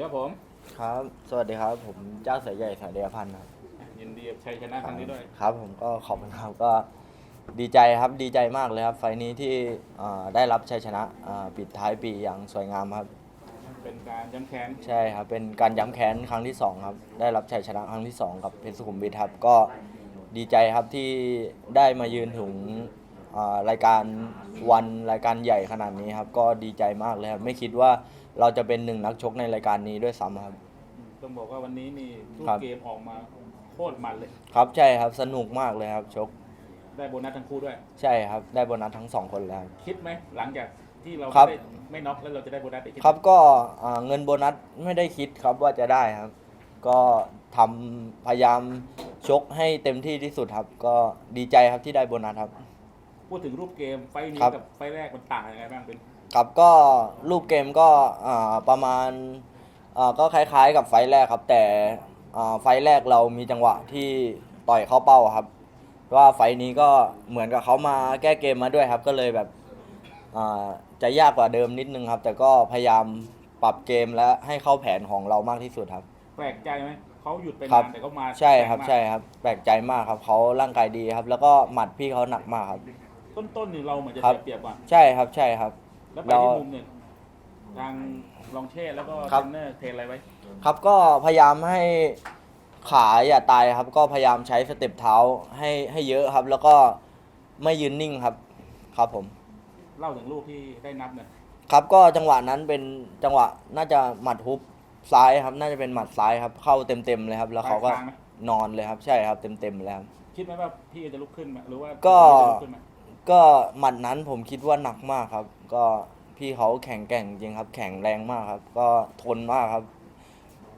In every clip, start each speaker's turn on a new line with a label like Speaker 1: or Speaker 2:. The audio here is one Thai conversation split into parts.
Speaker 1: ครับผม
Speaker 2: ครับ สวัสดีครับ ผมเจ้าเสือใหญ่สายเดียพันธ์ครับ
Speaker 1: ยินดีกับชัยชนะครั้งนี้ด้วย
Speaker 2: ครับผมก็ขอบคุณครับก็ดีใจครับดีใจมากเลยครับ ไฟล์นี้ที่อ่าได้รับชัยชนะอ่าปิดท้ายปีอย่างสวยงามครับ
Speaker 1: เป็นการย้ำแค้น
Speaker 2: ใช่ครับ เป็นการย้ำแค้นครั้งที่สองครับ ได้รับชัยชนะครั้งที่สองกับเพชรสุขุมวิทครับก็ดีใจครับที่ได้มายืนถึงอ่ารายการวันรายการใหญ่ขนาดนี้ครับ ก็ดีใจมากเลยครับไม่คิดว่า เราจะเป็นหนึ่งนักชกในรายการนี้ด้วยซ้ำครับ
Speaker 1: ต้องบอกว่าวันนี้นี่ทุก
Speaker 2: ครับ
Speaker 1: เกมออกมาโคตรมันเลย
Speaker 2: ครับใช่ครับสนุกมากเลยครับชก
Speaker 1: ได้โบนัสทั้งคู่ด้วย
Speaker 2: ใช่ครับ ได้โบนัสทั้งสองคนแล้ว
Speaker 1: คิดไหมหลังจากที่เรา
Speaker 2: ครับ
Speaker 1: ไม่ได้ไม่น็อกแล้วเราจะได้โบนัสอีก
Speaker 2: ครับก็อ่าเงินโบนัสไม่ได้คิดครับว่าจะได้ครับ ก็ทำพยายามชกให้เต็มที่ที่สุดครับ ก็ดีใจครับที่ได้โบนัสครับ
Speaker 1: พูดถึงรูปเกมไฟล์นี้
Speaker 2: ครับ
Speaker 1: กับไฟล์แรกมันต่างยังไงบ้างเป็น
Speaker 2: ครับก็รูปเกมก็อ่าประมาณอ่าก็คล้ายๆ กับไฟล์แรกครับ แต่อ่าไฟล์แรกเรามีจังหวะที่ต่อยเข้าเป้าครับ ว่าไฟล์นี้ก็เหมือนกับเขามาแก้เกมมาด้วยครับ ก็เลยแบบอ่าจะยากกว่าเดิมนิดนึงครับ แต่ก็พยายามปรับเกมและให้เข้าแผนของเรามากที่สุดครับ
Speaker 1: แปลกใจไหมเขาหยุดไป
Speaker 2: ครั
Speaker 1: นา
Speaker 2: บ
Speaker 1: นแต่เขามา
Speaker 2: ใช่ครับ
Speaker 1: แงมาก
Speaker 2: ใช่ครับแปลกใจมากครับเขาร่างกายดีครับ แล้วก็หมัดพี่เขาหนักมากครับ
Speaker 1: ต้นๆนี่เราเหมือนจะ
Speaker 2: ครับ
Speaker 1: เสียเปรียบกว่า
Speaker 2: ใช่ครับใช่ครับ
Speaker 1: แล้วไป
Speaker 2: เรา
Speaker 1: ที่มุมเนี่ยทางลองเช่แล้วก็
Speaker 2: ครั
Speaker 1: เท
Speaker 2: บ
Speaker 1: รนเนอร์เทรนอะไรไว้
Speaker 2: ครับก็พยายามให้ขาอย่าตายครับ ก็พยายามใช้สเต็ปเท้าให้ให้เยอะครับ แล้วก็ไม่ยืนนิ่งครับ ครับผม
Speaker 1: เล่าถึงลูกที่ได้นับเนี่ย
Speaker 2: ครับก็จังหวะนั้นเป็นจังหวะน่าจะหมัดฮุบซ้ายครับ น่าจะเป็นหมัดซ้ายครับ เข้าเต็มๆเลยครับ แล้วเขาก็
Speaker 1: ปลยคงไหม
Speaker 2: นอนเลยครับ ใช่ครับเต็มๆเลยครับ
Speaker 1: คิดไหมว่าพี่จะลุกขึ้นไหมหรือว่า
Speaker 2: ก็
Speaker 1: พี่จะลุกขึ้นไหม
Speaker 2: ก็หมัดนั้นผมคิดว่าหนักมากครับ ก็พี่เขาแข็งแกร่งจริงครับ แข็งแรงมากครับ ก็ทนมากครับ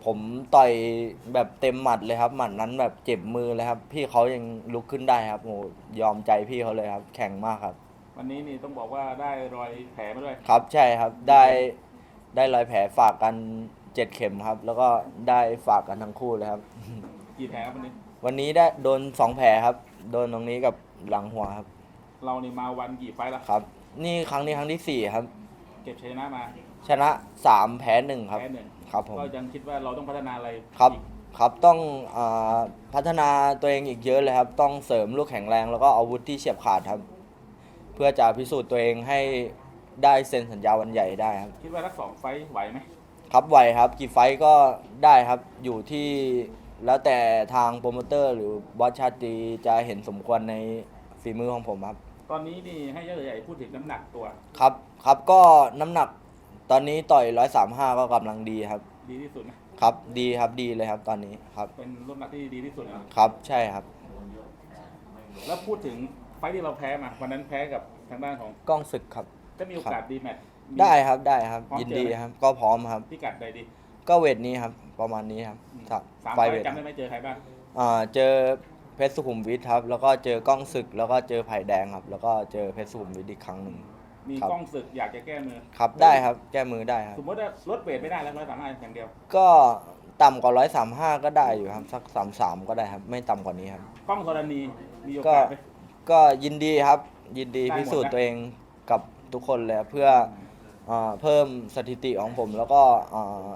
Speaker 2: ผมต่อยแบบเต็มหมัดเลยครับหมัดนั้นแบบเจ็บมือเลยครับ พี่เขายังลุกขึ้นได้ครับโหยอมใจพี่เขาเลยครับ แข็งมากครับ
Speaker 1: วันนี้นี่ต้องบอกว่าได้รอยแผลมาด้วย
Speaker 2: ครับใช่ครับได้ได้รอยแผลฝากกันเจ็ดเข็มครับ แล้วก็ได้ฝากกันทั้งคู่เลยครับ
Speaker 1: กี่แผลครับวันนี้
Speaker 2: วันนี้ได้โดนสองแผลครับ โดนตรงนี้กับหลังหัวครับ
Speaker 1: เรานี่มาวันกี่ไฟล์ละ
Speaker 2: ครับ นี่ครั้งนี้ครั้งที่สี่ครับ
Speaker 1: เก็บชัยชนะมา
Speaker 2: ชนะสามแพ้หนึ่งครับ
Speaker 1: แพ้หนึ่ง
Speaker 2: ครับผม
Speaker 1: ก็ยังคิดว่าเราต้องพัฒนาอะไร
Speaker 2: ครับ
Speaker 1: อีก
Speaker 2: ครับต้องอาพัฒนาตัวเองอีกเยอะเลยครับ ต้องเสริมลูกแข็งแรงแล้วก็อาวุธที่เฉียบขาดครับ เพื่อจะพิสูจน์ตัวเองให้ได้เซ็นสัญญาวันใหญ่ได้ครับ
Speaker 1: คิดว่าทักสองไฟล์ไหวไหม
Speaker 2: ครับไหวครับกี่ไฟต์ก็ได้ครับอยู่ที่แล้วแต่ทางโปรโมเตอร์หรือวัชชาตรีจะเห็นสมควรในฝีมือของผมครับ
Speaker 1: ตอนนี้นี่ให้เยอะใหญ่พูดถึงน้ำหนักตัว
Speaker 2: ครับครับก็น้ำหนักตอนนี้ต่อยร้อยสามห้าก็กำลังดีครับ
Speaker 1: ดีที่สุดไหม
Speaker 2: ครับ ดีครับดีเลยครับตอนนี้ครับ
Speaker 1: เป็นรุ่นหนักที่ดีที่สุดนะครับ
Speaker 2: ใช่ครับ
Speaker 1: แล้วพูดถึงไฟล์ที่เราแพ้มาวันนั้นแพ้กับทางด้านของ
Speaker 2: กล้องศึกครับ
Speaker 1: จะมีโอกาสดีแมตช์มี
Speaker 2: ได้ครับได้ครับ
Speaker 1: พร้อม
Speaker 2: ยิน
Speaker 1: เจอ
Speaker 2: ดี
Speaker 1: ไหม
Speaker 2: ครับ ก็พร้อมครับ
Speaker 1: พิกัดใดดี
Speaker 2: ก็เวทนี้ครับ ประมาณนี้ครับ
Speaker 1: อืม
Speaker 2: ครับ
Speaker 1: สาม
Speaker 2: ไฟ
Speaker 1: ไฟล์
Speaker 2: เวท
Speaker 1: จำได้ไหมเจอใครบ้าง
Speaker 2: อ่าเจอ เพชรสุขุมวิทครับ แล้วก็เจอกล้องศึก แล้วก็เจอไผ่แดงครับ แล้วก็เจอเพชรสุขุมวิทอีกครั้งหนึ่ง
Speaker 1: มี
Speaker 2: ครับ
Speaker 1: กล้องศึกอยากจะแก้มือ
Speaker 2: ครับได้ครับแก้มือได้ครับ
Speaker 1: สมมติว่าลดเวทไม่ได้แล้วร้อยสามห้าอย่างเดียว
Speaker 2: ก็ต่ำกว่าร้อยสามห้าก็ได้อยู่ครับ สักสามสามก็ได้ครับ ไม่ต่ำกว่านี้ครับ
Speaker 1: กล้องธรณีมีโอกาสไหม
Speaker 2: ก็ยินดีครับ ยินดี
Speaker 1: ได้หมด
Speaker 2: พิสูจน์
Speaker 1: นะ
Speaker 2: ตัวเองกับทุกคนเลยครับเพื่ออาเพิ่มสถิติของผม แล้วก็อ่า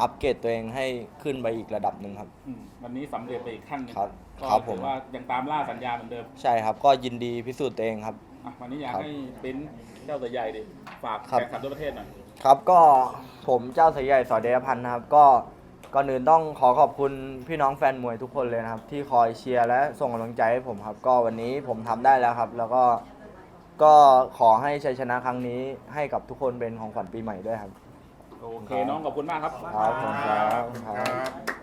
Speaker 2: อัปเกรดตัวเองให้ขึ้นไปอีกระดับหนึ่งครับ
Speaker 1: อืมวันนี้สำเร็จไปอีกขั้นหนึง
Speaker 2: ครับ
Speaker 1: ก็
Speaker 2: ครับผม
Speaker 1: ถือว่ายังตามล่าสัญญาเหมือนเดิม
Speaker 2: ใช่ครับ ก็ยินดีพิสูจน์ตัวเองครับ
Speaker 1: อะวันนี้อยาก
Speaker 2: ครับ
Speaker 1: ให้เป็นเจ้าตัวใหญ่ดิฝาก
Speaker 2: ครับ
Speaker 1: แฟนคลับทั่วประเทศหน่อย
Speaker 2: ครับก็ผมเจ้าสายใหญ่สอเดชพันธ์นะครับ ก็ก่อนอื่นต้องขอขอบคุณพี่น้องแฟนมวยทุกคนเลยนะครับ ที่คอยเชียร์และส่งกำลังใจให้ผมครับ ก็วันนี้ผมทำได้แล้วครับ แล้วก็ก็ขอให้ชัยชนะครั้งนี้ให้กับทุกคนเป็นของขวัญปีใหม่ด้วยครับ
Speaker 1: โอเคน้องขอบคุณมากครับ
Speaker 2: ครับผมครับ ครับ